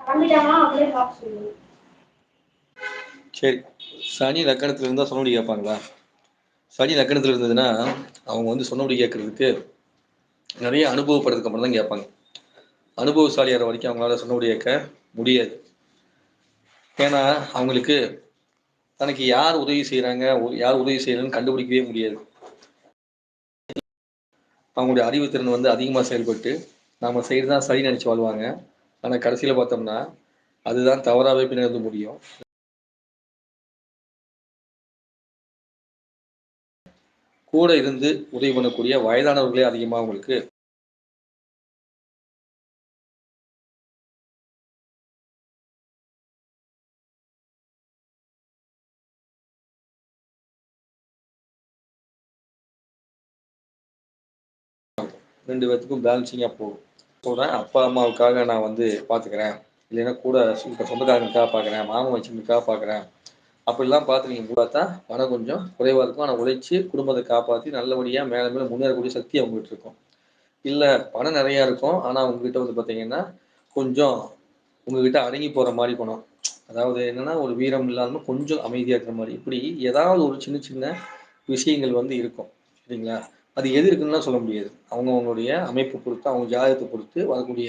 கிளம்பிட்டாங்கன்னா பார்க்க சரி சனி லக்கணத்துல இருந்தால் சொன்னபடி கேட்பாங்களா? சனி லக்கணத்தில் இருந்ததுன்னா அவங்க வந்து சொன்னபடி கேட்கறதுக்கு நிறைய அனுபவப்படுறதுக்கு அப்புறம் தான் கேட்பாங்க. அனுபவசாலியார வரைக்கும் அவங்களால சொன்னபடி கேட்க முடியாது. ஏன்னா அவங்களுக்கு தனக்கு யார் உதவி செய்கிறாங்க யார் உதவி செய்யறன்னு கண்டுபிடிக்கவே முடியாது. அவங்களுடைய அறிவுத்திறன் வந்து அதிகமாக செயல்பட்டு நாம் செய்கிறது தான் சரி நினச்சி வாழ்வாங்க. ஆனால் கடைசியில் பார்த்தோம்னா அதுதான் தவறாகவே பின்னர்ந்து முடியும். கூட இருந்து உதவி பண்ணக்கூடிய வயதானவர்களே அதிகமாக உங்களுக்கு. ரெண்டு பேர்த்துக்கும் பேலன்சிங்காக போகும். சொல்கிறேன் அப்பா அம்மாவுக்காக நான் வந்து பார்த்துக்கிறேன் இல்லைன்னா கூட இப்போ சொந்தக்காரங்களுக்காக பார்க்குறேன் மாமன் வச்சுங்களுக்காக பார்க்குறேன் அப்படிலாம் பார்த்து நீங்கள் பார்த்தா பணம் கொஞ்சம் குறைவாக இருக்கும். ஆனால் உழைச்சி குடும்பத்தை காப்பாற்றி நல்லபடியாக மேலே மேலே முன்னேறக்கூடிய சக்தி அவங்ககிட்ட இருக்கும். இல்லை பணம் நிறையா இருக்கும். ஆனால் உங்ககிட்ட வந்து பார்த்தீங்கன்னா கொஞ்சம் உங்ககிட்ட அடங்கி போகிற மாதிரி பணம். அதாவது என்னென்னா ஒரு வீரம் இல்லாமல் கொஞ்சம் அமைதியாக இருக்கிற மாதிரி. இப்படி ஏதாவது ஒரு சின்ன சின்ன விஷயங்கள் வந்து இருக்கும். சரிங்களா? அது எது இருக்குன்னு சொல்ல முடியாது. அவங்கவுங்களுடைய அமைப்பு பொறுத்து அவங்க ஜாதகத்தை பொறுத்து வரக்கூடிய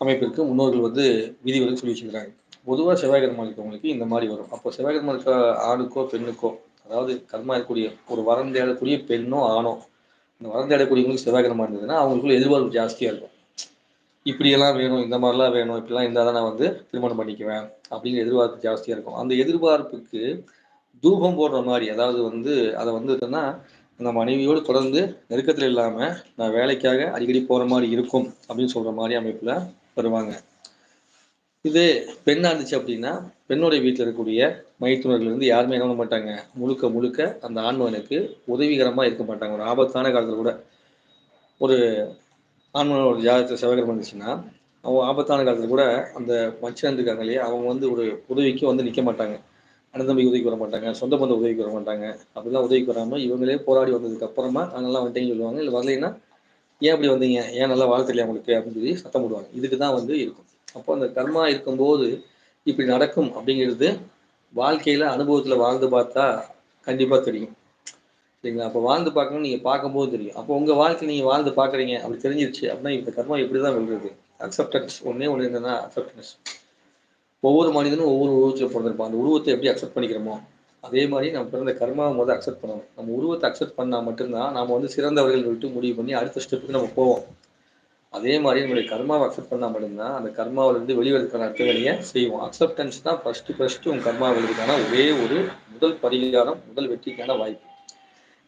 அமைப்பிற்கு முன்னோர்கள் வந்து விதிவிலக்கு சொல்லி வச்சுக்கிறாங்க பொதுவாக செவ்வாய்கர்மா இருக்கவங்களுக்கு இந்த மாதிரி வரும். அப்போ செவ்வாய்கர்மா இருக்க ஆணுக்கோ பெண்ணுக்கோ அதாவது கர்மா இருக்கக்கூடிய ஒரு வரம் தேடக்கூடிய பெண்ணோ ஆணோ இந்த வரம் தேடக்கூடியவங்களுக்கு இருந்ததுன்னா அவங்களுக்குள்ள எதிர்பார்ப்பு ஜாஸ்தியாக இருக்கும். இப்படியெல்லாம் வேணும் இந்த மாதிரிலாம் வேணும் இப்படிலாம் இருந்தால் தான் நான் வந்து திருமணம் பண்ணிக்குவேன் அப்படிங்கிற எதிர்பார்ப்பு ஜாஸ்தியாக இருக்கும். அந்த எதிர்பார்ப்புக்கு தூபம் போடுற மாதிரி அதாவது வந்து அதை வந்து அந்த மனைவியோடு தொடர்ந்து நெருக்கத்தில் இல்லாமல் நான் வேலைக்காக அடிக்கடி போகிற மாதிரி இருக்கும் அப்படின்னு சொல்கிற மாதிரி அமைப்பில் வருவாங்க. இதே பெண்ணாக இருந்துச்சு அப்படின்னா பெண்ணுடைய வீட்டில் இருக்கக்கூடிய மைத்துணர்கள் வந்து யாருமே என்ன பண்ண மாட்டாங்க. முழுக்க முழுக்க அந்த ஆண்மகனுக்கு உதவிகரமாக இருக்க மாட்டாங்க. ஒரு ஆபத்தான காலத்தில் கூட. ஒரு ஆண்மனோட ஜாதகத்தில் செவகரம் இருந்துச்சுன்னா அவங்க ஆபத்தான காலத்தில் கூட அந்த மச்சன் இருக்காங்க இல்லையா அவங்க வந்து ஒரு உதவிக்கு வந்து நிற்க மாட்டாங்க. அண்ணன் உதவிக்கு வர மாட்டாங்க சொந்த பந்த உதவிக்கு வர மாட்டாங்க. அப்படிலாம் உதவிக்கு வராமல் இவங்களே போராடி வந்ததுக்கு அப்புறமா நல்லா வந்துட்டேன்னு சொல்லுவாங்க இல்லை வரலைன்னா ஏன் அப்படி வந்தீங்க? ஏன் நல்லா வாழ தெரியல அவங்களுக்கு அப்படின்னு சொல்லி சத்தம் போடுவாங்க. இதுக்கு தான் வந்து இருக்கும். அப்போ அந்த கர்மா இருக்கும்போது இப்படி நடக்கும் அப்படிங்கிறது வாழ்க்கையில் அனுபவத்தில் வாழ்ந்து பார்த்தா கண்டிப்பாக தெரியும். சரிங்களா? அப்போ வாழ்ந்து பார்க்கணும் நீங்கள் பார்க்கும்போது தெரியும். அப்போ உங்கள் வாழ்க்கை நீங்கள் வாழ்ந்து பார்க்குறீங்க அப்படி தெரிஞ்சிருச்சு அப்படின்னா இந்த கர்மா இப்படி தான் வெல்றது? அக்செப்டன்ஸ் ஒன்றே ஒன்று என்னன்னா அக்செப்டன்ஸ் ஒவ்வொரு மனிதனும் ஒவ்வொரு உருவத்தில் பிறந்திருப்பான். அந்த உருவத்தை எப்படி அக்செப்ட் பண்ணிக்கிறோமோ அதே மாதிரி நம்ம பிறந்த கர்மாவை முதல் அக்செப்ட் பண்ணணும். நம்ம உருவத்தை அக்செப்ட் பண்ணால் மட்டும்தான் நம்ம வந்து சிறந்தவர்கள் விட்டு முடிவு பண்ணி அடுத்த ஸ்டெப்புக்கு நம்ம போவோம். அதே மாதிரி நம்மளுடைய கர்மாவை அக்செப்ட் பண்ணால் மட்டும்தான் அந்த கர்மாவிலிருந்து வெளிவரதுக்கான அர்த்த செய்வோம். அக்செப்டன்ஸ் தான் ஃபஸ்ட்டு ஃபஸ்ட்டு உங்கள் கர்மா வெளிவதுக்கான ஒரே ஒரு முதல் பரிகாரம் முதல் வெற்றிக்கான வாய்ப்பு.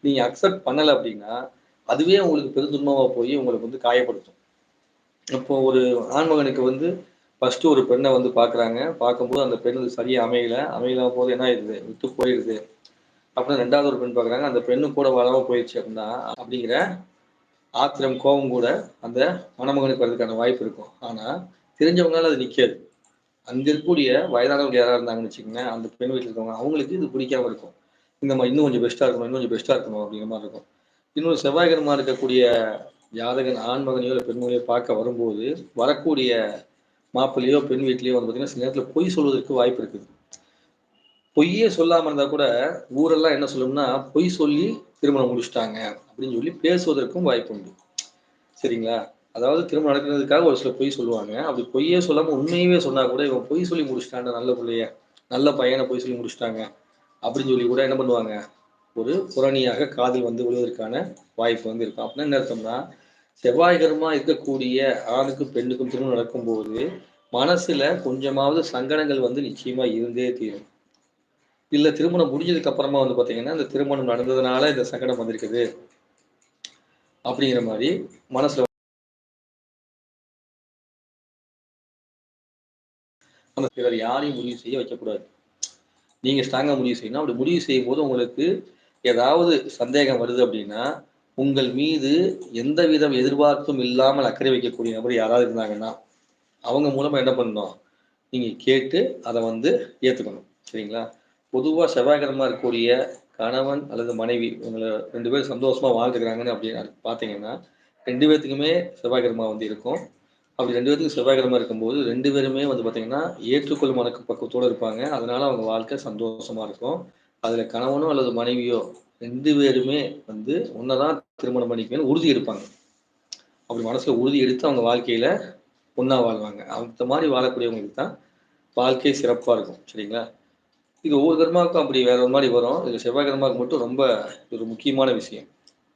நீங்கள் அக்செப்ட் பண்ணலை அப்படின்னா அதுவே உங்களுக்கு பெருந்துன்பமாக போய் உங்களுக்கு வந்து காயப்படுத்தும். இப்போ ஒரு ஆண்மகனுக்கு வந்து ஃபஸ்ட்டு ஒரு பெண்ணை வந்து பார்க்குறாங்க. பார்க்கும்போது அந்த பெண் வந்து சரியாக அமையல. அமையலாம் போது என்ன ஆயிடுது? விட்டு போயிடுது. அப்புறம் ரெண்டாவது ஒரு பெண் பார்க்குறாங்க. அந்த பெண்ணு கூட வராமல் போயிடுச்சு அப்படின்னா அப்படிங்கிற ஆத்திரம் கோபம் கூட அந்த மணமகனுக்கு வரதுக்கான வாய்ப்பு இருக்கும். ஆனால் தெரிஞ்சவங்களால அது நிற்காது அங்க இருக்கக்கூடிய வயதானவர்கள் யாராக இருந்தாங்கன்னு வச்சுக்கோங்களேன் அந்த பெண் வீட்டில் இருக்கவங்க அவங்களுக்கு இது பிடிக்காம இருக்கும். இந்த மாதிரி இன்னும் கொஞ்சம் பெஸ்ட்டாக இருக்கணும் இன்னும் கொஞ்சம் பெஸ்ட்டாக இருக்கணும் அப்படிங்கிற மாதிரி இருக்கும். இன்னொரு செவ்வாய்கரமாக இருக்கக்கூடிய ஜாதகன் ஆண்மகனையோ இல்லை பெண்மகனையோ பார்க்க வரும்போது வரக்கூடிய மாப்பிள்ளையோ பெண் வீட்லேயோ வந்து பார்த்தீங்கன்னா சில நேரத்தில் பொய் சொல்வதற்கு வாய்ப்பு இருக்குது. பொய்யே சொல்லாமல் இருந்தால் கூட ஊரெல்லாம் என்ன சொல்லணும்னா பொய் சொல்லி திருமணம் முடிச்சிட்டாங்க அப்படின்னு சொல்லி பேசுவதற்கும் வாய்ப்பு உண்டு. சரிங்களா? அதாவது திருமணம் நடக்கிறதுக்காக ஒரு சில பொய் சொல்லுவாங்க. அப்படி பொய்யே சொல்லாமல் உண்மையவே சொன்னால் கூட இவன் பொய் சொல்லி முடிச்சிட்டாங்க நல்ல பிள்ளைய. நல்ல பையனை பொய் சொல்லி முடிச்சிட்டாங்க. அப்படின்னு சொல்லி கூட என்ன பண்ணுவாங்க? ஒரு புறணியாக காதில் வந்து விழுவதற்கான வாய்ப்பு வந்து இருக்கும். அப்படின்னா என்ன அர்த்தம்னா செவ்வாய்கரமா இருக்கக்கூடிய ஆணுக்கும் பெண்ணுக்கும் திருமணம் நடக்கும்போது மனசுல கொஞ்சமாவது சங்கடங்கள் வந்து நிச்சயமா இருந்தே தீரும். இல்ல திருமணம் முடிஞ்சதுக்கு அப்புறமா வந்து பாத்தீங்கன்னா இந்த திருமணம் நடந்ததுனால இந்த சங்கடம் வந்திருக்குது. அப்படிங்கிற மாதிரி மனசுல அந்த யாரையும் முடிவு செய்ய வைக்கக்கூடாது. நீங்க ஸ்ட்ராங்கா முடிவு செய்யணும். அப்படி முடிவு செய்யும் போது உங்களுக்கு ஏதாவது சந்தேகம் வருது அப்படின்னா உங்கள் மீது எந்த விதம் எதிர்பார்ப்பும் இல்லாமல் அக்கறை வைக்கக்கூடிய நபர் யாராவது இருந்தாங்கன்னா அவங்க மூலமா என்ன பண்ணணும்? நீங்க கேட்டு அதை வந்து ஏத்துக்கணும். சரிங்களா? பொதுவா செவ்வாய்கிரமா இருக்கக்கூடிய கணவன் அல்லது மனைவி உங்களை ரெண்டு பேரும் சந்தோஷமா வாழ்ந்துக்கிறாங்கன்னு அப்படின்னு பார்த்தீங்கன்னா ரெண்டு பேர்த்துக்குமே செவ்வாய்க்கிழமை வந்து இருக்கும். அப்படி ரெண்டு பேத்துக்கும் செவ்வாய்க்கிழமை இருக்கும்போது ரெண்டு பேருமே வந்து பார்த்தீங்கன்னா ஏற்றுக்கொள்ளும் மனக்கு பக்குவத்தோடு இருப்பாங்க. அதனால அவங்க வாழ்க்கை சந்தோஷமா இருக்கும். அதுல கணவனோ அல்லது மனைவியோ ரெண்டு பேருமே வந்து ஒன்னதான் திருமணம் பண்ணிக்குவேன்னு உறுதி எடுப்பாங்க. அப்படி மனசுல உறுதி எடுத்து அவங்க வாழ்க்கையில ஒன்றா வாழ்வாங்க. அந்த மாதிரி வாழக்கூடியவங்களுக்கு தான் வாழ்க்கை சிறப்பாக இருக்கும் சரிங்களா? இது ஒவ்வொரு கர்மாவுக்கும் அப்படி வேற ஒரு மாதிரி வரும். இது செவ்வாய் கர்மாவுக்கு மட்டும் ரொம்ப ஒரு முக்கியமான விஷயம்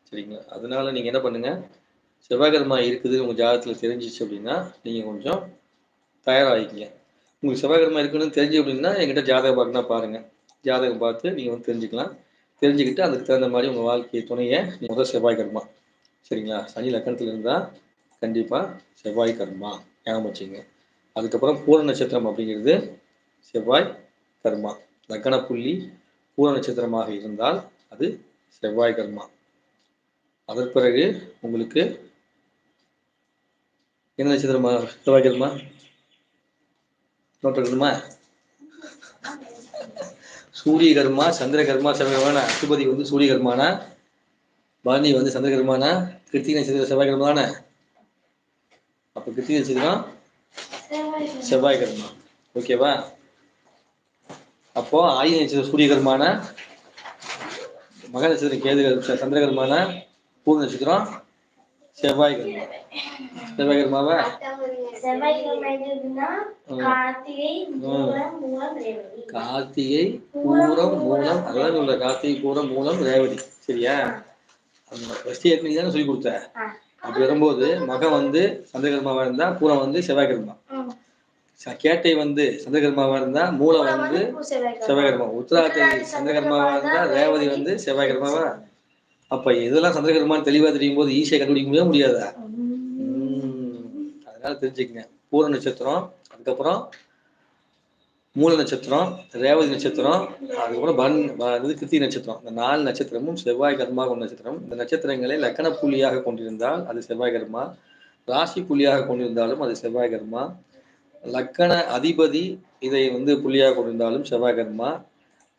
சரிங்களா? அதனால நீங்கள் என்ன பண்ணுங்க? செவ்வாய் கர்மா இருக்குது உங்கள் ஜாதகத்தில் தெரிஞ்சிச்சு அப்படின்னா நீங்கள் கொஞ்சம் தயாராகிக்கிங்க. உங்களுக்கு செவ்வாய் கர்மா இருக்குன்னு தெரிஞ்சு அப்படின்னா என்கிட்ட ஜாதகம் பார்க்கணும் பாருங்கள் ஜாதகம் பார்த்து நீங்கள் வந்து தெரிஞ்சுக்கலாம். தெரிஞ்சுக்கிட்டு அதுக்கு தகுந்த மாதிரி உங்கள் வாழ்க்கை துணையை முதல் செவ்வாய் கர்மா. சரிங்களா? சனி லக்கணத்தில் இருந்தால் கண்டிப்பாக செவ்வாய் கர்மா. ஞாபகம் வச்சுங்க அதுக்கப்புறம் பூர நட்சத்திரம் அப்படிங்கிறது செவ்வாய் கர்மா. லக்கண புள்ளி பூர நட்சத்திரமாக இருந்தால் அது செவ்வாய் கர்மா. அதற்கு பிறகு உங்களுக்கு என்ன நட்சத்திரமா? செவ்வாய் கர்மா? நோட்டுமா சூரிய கர்மா சந்திர கர்மா செவ்வாய் கர்மானா அசுபதி வந்து சூரிய கர்மானா பரணி வந்து சந்திர கர்மானா கிருத்திகை நட்சத்திர செவ்வாய் கர்மானா அப்போ கிருத்திகை நட்சத்திரம் செவ்வாய் கர்மா ஓகேவா அப்போ ஆயுத நட்சத்திரம் சூரிய கர்மான மக நட்சத்திரம் கேது சந்திர கர்மான பூர்வ நட்சத்திரம் செவ்வாய் கர்மா செவ்வாய் கர்மாவா செவ்வாய்க்கிழமை கார்த்திகை மூலம் மூலம் ரேவதி. கார்த்திகை பூரம் மூலம் அதான் சொல்ற கார்த்திகை பூரம் மூலம் ரேவதி சரியா? ஃபர்ஸ்ட் ஏற்கனவே தானே சொல்லி கொடுத்த. அப்படி வரும்போது மகம் வந்து சந்திரகர்மாவா இருந்தா பூரம் வந்து செவ்வாய் கர்மா ம். ச- கேட்டை வந்து சந்திரகர்மாவா இருந்தா மூலம் வந்து வந்து செவ்வாய்க்கிழமை. செவ்வாய்க்கிழமை. உத்தராத்தை சந்திரகர்மாவா இருந்தா ரேவதி வந்து செவ்வாய்க்கிழமாவா? அப்ப இதெல்லாம் சந்திரகர்மான்னு தெளிவா தெரியும் போது ஈஸியா கண்டுபிடிக்க முடியாது. அதனால தெரிஞ்சுக்கங்க. பூர நட்சத்திரம் அதுக்கப்புறம் மூல நட்சத்திரம் ரேவதி நட்சத்திரம் அதுக்கப்புறம் பன் இது கிருத்தி நட்சத்திரம். இந்த நாலு நட்சத்திரமும் செவ்வாய் கர்மா கொண்ட நட்சத்திரம். இந்த நட்சத்திரங்களை லக்கண புள்ளியாக கொண்டிருந்தால் அது செவ்வாய் கர்மா. ராசி புள்ளியாக கொண்டிருந்தாலும் அது செவ்வாய் கர்மா. லக்கண அதிபதி இதை வந்து புள்ளியாக கொண்டிருந்தாலும் செவ்வாய் கர்மா.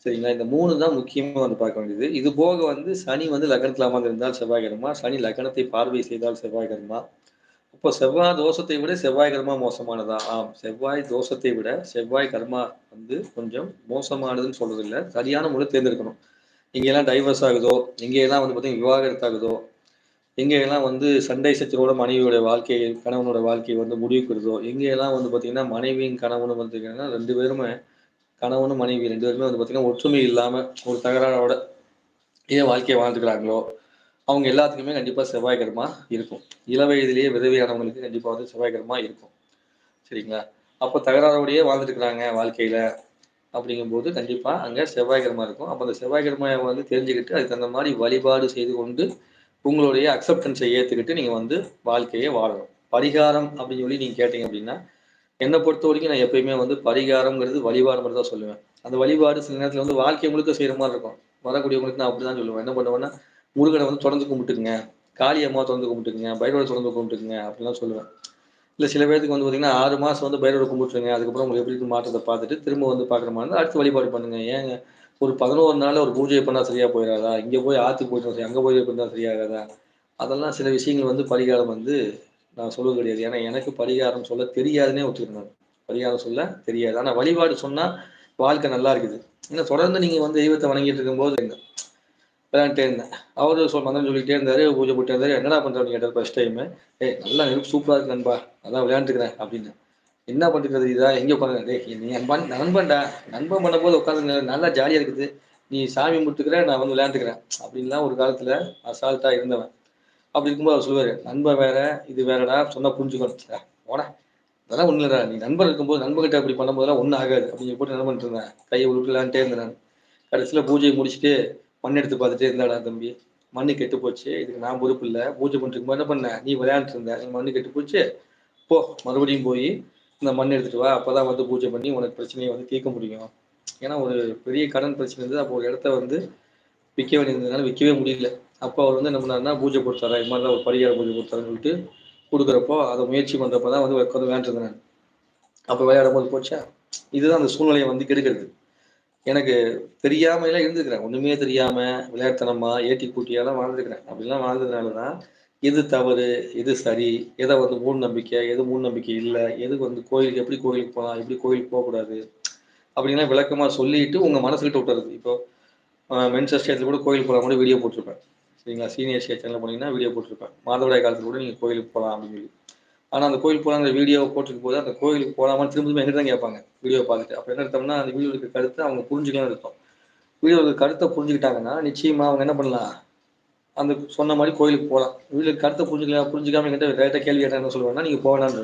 சரிங்களா? இந்த மூணு தான் முக்கியமாக வந்து பார்க்க வேண்டியது. இது போக வந்து சனி வந்து லக்னத்தில் அமர்ந்திருந்தால் செவ்வாய் சனி லக்னத்தை பார்வை செய்தால் செவ்வாய் அப்போ இப்போ செவ்வாய் தோஷத்தை விட செவ்வாய் கர்மா மோசமானதா? ஆம். செவ்வாய் தோஷத்தை விட செவ்வாய் கர்மா வந்து கொஞ்சம் மோசமானதுன்னு சொல்றது இல்லை சரியான முறை தேர்ந்தெடுக்கணும். எங்கெல்லாம் டைவர்ஸ் ஆகுதோ? எங்கெல்லாம் வந்து பார்த்தீங்கன்னா விவாகரத்து ஆகுதோ? எங்கெல்லாம் வந்து சண்டை சச்சரோட மனைவியோட வாழ்க்கை கணவனோட வாழ்க்கையை வந்து முடிவுக்குறதோ எங்கெல்லாம் வந்து பார்த்தீங்கன்னா மனைவியும் கணவனும் வந்து ரெண்டு பேருமே கணவனும் மனைவி ரெண்டு பேருமே வந்து பார்த்தீங்கன்னா ஒற்றுமை இல்லாமல் ஒரு தகராறோட ஏன் வாழ்க்கையை வாழ்ந்துக்கிறாங்களோ அவங்க எல்லாத்துக்குமே கண்டிப்பாக செவ்வாய் கர்மா இருக்கும். இள வயதிலேயே விதவியானவங்களுக்கு கண்டிப்பாக வந்து செவ்வாய் கர்மா இருக்கும். சரிங்களா? அப்போ தகராறோடையே வாழ்ந்துட்டு வாழ்க்கையில் அப்படிங்கும்போது கண்டிப்பாக அங்கே செவ்வாய் கர்மா இருக்கும். அப்போ அந்த செவ்வாய் கர்மாவை வந்து தெரிஞ்சுக்கிட்டு அதுக்கு தகுந்த மாதிரி வழிபாடு செய்து கொண்டு உங்களுடைய அக்செப்டன்ஸை ஏற்றுக்கிட்டு நீங்கள் வந்து வாழ்க்கையை வாழணும். பரிகாரம் அப்படின்னு சொல்லி நீங்கள் கேட்டீங்க அப்படின்னா என்னை பொறுத்த வரைக்கும் நான் எப்பயுமே வந்து பரிகாரம்ங்கிறது வழிபாடு மாதிரி தான் சொல்லுவேன். அந்த வழிபாடு சில நேரத்தில் வந்து வாழ்க்கை முழுக்க செய்கிற மாதிரி இருக்கும். வரக்கூடியவங்களுக்கு நான் அப்படி தான் சொல்லுவேன். என்ன பண்ணுவேன்னா முருகனை வந்து தொடர்ந்து கும்பிட்டுக்குங்க. காளி அம்மா தொடர்ந்து கும்பிட்டுக்குங்க. பைரோட தொடர்ந்து கும்பிட்டுக்குங்க. அப்படிலாம் சொல்லுவேன். இல்லை சில பேருக்கு வந்து பார்த்தீங்கன்னா ஆறு மாதம் வந்து பைரவரை கும்பிட்டுருங்க. அதுக்கப்புறம் உங்களுக்கு எப்படி மாற்றத்தை பார்த்துட்டு திரும்ப வந்து பார்க்குற மாதிரி அடுத்து வழிபாடு பண்ணுங்க. ஏங்க ஒரு பதினோரு நாள் ஒரு பூஜை பண்ணால் சரியாக போயிடாதா? இங்கே போய் ஆற்றுக்கு போயிட்டு அங்கே போய் பண்ணால் சரியாகாதா? அதெல்லாம் சில விஷயங்கள் வந்து பரிகாரம் வந்து நான் சொல்வது கிடையாது. ஏன்னா எனக்கு பரிகாரம் சொல்ல தெரியாதுன்னே ஒத்துக்கிறேன் பரிகாரம் சொல்ல தெரியாது. ஆனால் வழிபாடு சொன்னால் வாழ்க்கை நல்லா இருக்குது. ஏன்னா தொடர்ந்து நீங்கள் வந்து தெய்வத்தை வணங்கிட்டு இருக்கும்போது விளையாண்டே இருந்தேன். அவர் சொல் மந்திரம் சொல்லிட்டே இருந்தார் பூஜை போட்டு இருந்தார். என்னடா பண்ணுறேன்னு கேட்டார் ஃபஸ்ட் டைமு ஏய் நல்லா நெருப்பு சூப்பராக இருக்கு நண்பா. அதான் விளையாண்டுக்கிறேன் அப்படின்னு. என்ன பண்ணுறது இதா? எங்கே உட்காந்து டே நீ நண்பன் நண்பன்டா. நண்பன் பண்ணும்போது உட்காந்து நல்லா ஜாலியாக இருக்குது. நீ சாமி முட்டுக்கிற நான் வந்து விளையாண்டுக்கிறேன். அப்படின்லாம் ஒரு காலத்தில் அசால்ட்டாக இருந்தவன். அப்படி இருக்கும்போது அவர் சொல்லுவார் நண்பர் வேற இது வேறடா சொன்னால் புரிஞ்சுக்கணும். ஓட அதெல்லாம் ஒண்ணு நீ நண்பர் இருக்கும்போது நண்பர்கிட்ட அப்படி பண்ணும்போதெல்லாம் ஒன்றும் ஆகாது அப்படின்னு போட்டு என்ன பண்ணிட்டு இருந்தேன் கையை விட்டு இருந்தேன் நான் கடைசியில் பூஜையை முடிச்சுட்டு மண் எடுத்து பார்த்துட்டே இருந்தாடா தம்பி. மண்ணு கெட்டு போச்சு இதுக்கு நான் பொறுப்பு இல்லை. பூஜை பண்ணிட்டு என்ன பண்ண நீ விளையாண்டுட்டு இருந்த நீ மண்ணு கெட்டு போச்சு போ மறுபடியும் போய் இந்த மண் எடுத்துட்டு வா அப்போதான் வந்து பூஜை பண்ணி உனக்கு பிரச்சனையை வந்து தீர்க்க முடியும். ஏன்னா ஒரு பெரிய கடன் பிரச்சனை இருந்தது. அப்போ ஒரு இடத்த வந்து விற்க வேண்டியிருந்ததுனால விற்கவே முடியல. அப்போ அவர் வந்து என்ன பண்ணாருன்னா பூஜை கொடுத்தாரா இது மாதிரி ஒரு பரிகார பூஜை கொடுத்தாருன்னு சொல்லிட்டு கொடுக்குறப்போ அதை முயற்சி பண்ணுறப்ப தான் வந்து உட்காந்து விளையாண்டுருந்தேன் அப்போ விளையாடும் போது போச்சா? இதுதான் அந்த சூழ்நிலையை வந்து கெடுக்கிறது. எனக்கு தெரியாமையெல்லாம் இருந்துக்கிறேன் ஒன்றுமே தெரியாமல் விளையாட்டுத்தனமா ஏட்டி கூட்டியெல்லாம் வாழ்ந்துக்கிறேன் அப்படிலாம் வாழ்ந்ததுனால தான் எது தவறு எது சரி எதை வந்து மூட நம்பிக்கை எது மூணு நம்பிக்கை இல்லை எது வந்து கோயிலுக்கு எப்படி கோயிலுக்கு போகலாம் எப்படி கோயிலுக்கு போகக்கூடாது அப்படின்னா விளக்கமாக சொல்லிட்டு உங்கள் மனசுக்கிட்ட விட்டுறது. இப்போ மென்சஸ் ஸ்டேட்டில் கூட கோயிலுக்கு போகலாம் கூட வீடியோ போட்டிருப்பேன். சரிங்களா? சீனியர் ஸ்டேட் சேனல் போனீங்கன்னா வீடியோ போட்டிருப்பேன். மாதவிடாய் காலத்தில் கூட நீங்கள் கோயிலுக்கு போகலாம் அப்படின்னு சொல்லி. ஆனால் அந்த கோயிலுக்கு அந்த வீடியோ போட்டிருக்கும் போது அந்த கோயிலுக்கு போகலாமா திரும்ப திரும்ப எங்கிட்ட தான் கேட்பாங்க. வீடியோ பார்த்துட்டு. அப்போ என்ன அர்த்தம்னா அந்த வீடியோக்கு கருத்தை அவங்க புரிஞ்சுக்கலாம் இருக்கும் இருக்க கருத்தை புரிஞ்சுக்கிட்டாங்கன்னா நிச்சயமாக அவங்க என்ன பண்ணலாம்? அந்த சொன்ன மாதிரி கோயிலுக்கு போகலாம் வீடியோ கருத்தை புரிஞ்சுக்கலாம் புரிஞ்சுக்காம என்கிட்ட டேரெக்டாக கேள்வி கேட்டால் என்ன சொல்லுவேன்னா நீங்கள் போகலான்னு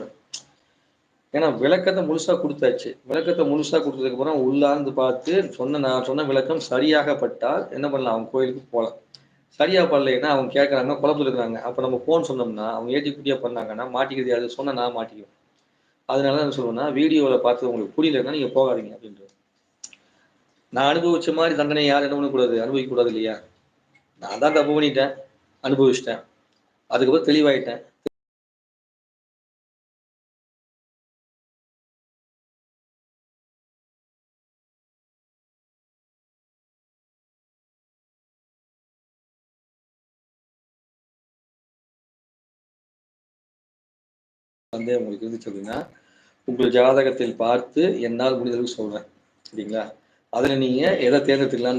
ஏன்னா விளக்கத்தை முழுசாக கொடுத்தாச்சு. விளக்கத்தை முழுசாக கொடுத்ததுக்கப்புறம் உள்ளார்ந்து பார்த்து சொன்ன நான் சொன்ன விளக்கம் சரியாகப்பட்டால் என்ன பண்ணலாம்? அவங்க கோயிலுக்கு போகலாம். சரியா பண்ணலைன்னா அவங்க கேட்குறாங்க குழப்பத்தில் இருக்கிறாங்க. அப்போ நம்ம ஃபோன் சொன்னோம்னா அவங்க ஏற்றி குட்டியாக பண்ணாங்கன்னா மாட்டிக்கிறது யாரு சொன்னால் நான் மாட்டிக்குவேன். அதனால தான் என்ன சொல்லுவேன்னா வீடியோவில் பார்த்து உங்களுக்கு புரியலன்னா நீங்கள் போகாதீங்க அப்படின்றது. நான் அனுபவிச்ச மாதிரி தண்டனை யார் என்ன பண்ணக்கூடாது? அனுபவிக்கக்கூடாது இல்லையா? நான் தான் தப்பு பண்ணிட்டேன் அனுபவிச்சிட்டேன். அதுக்கப்புறம் தெளிவாயிட்டேன். சந்தேகம் உங்களுக்கு இருந்துச்சு அப்படின்னா உங்கள் ஜாதகத்தில் பார்த்து என்னால் முடிந்தளவுக்கு சொல்றேன். சரிங்களா? அதில் நீங்க எதை தேர்ந்தெடுத்துக்கலாம்னு